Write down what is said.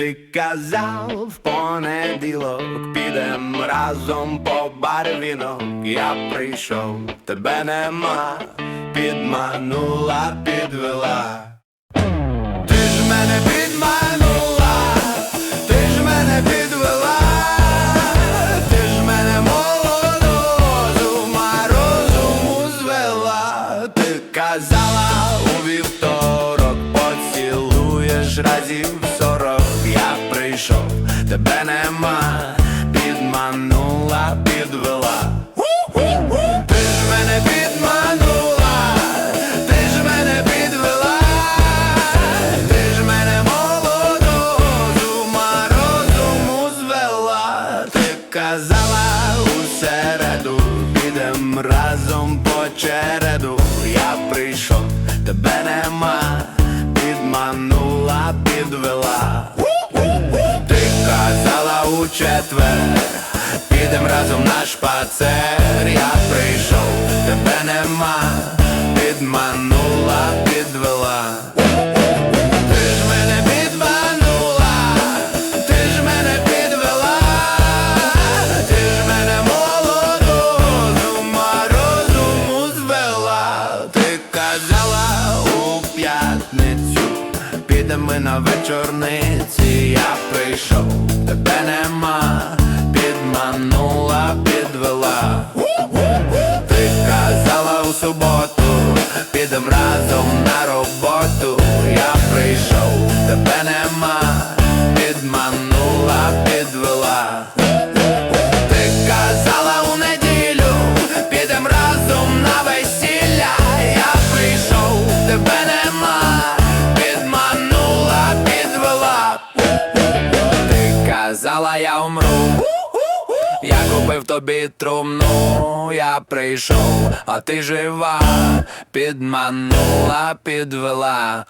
Ти казав в понеділок, підем разом по барвінок. Я прийшов, тебе нема, підманула, підвела. Ти ж мене підманула, ти ж мене підвела, казала у вівторок, поцілуєш разів сорок. Я прийшов, тебе нема, підманула, підвела. Ти ж мене підманула, ти ж мене підвела, ти ж мене молодого з ума розуму звела. Ти казала у середу, підем разом по. Я прийшов, тебе нема, підманула, підвела. Четвер, підем разом на шпацер. Я прийшов, тебе нема, підманула, підвела. Ти ж мене підманула, ти ж мене підвела, ти ж мене молодого з ума звела. Ти у п'ятницю, підемо ми на вечорниці. Я прийшов, підем разом на роботу. Я прийшов, тебе нема, підманула, підвела. Ти казала у неділю, підем разом на весілля. Я прийшов, тебе нема, підманула, підвела. Ти казала, я умру. Я купив тобі трумну, я прийшов, а ти жива, підманула, підвела.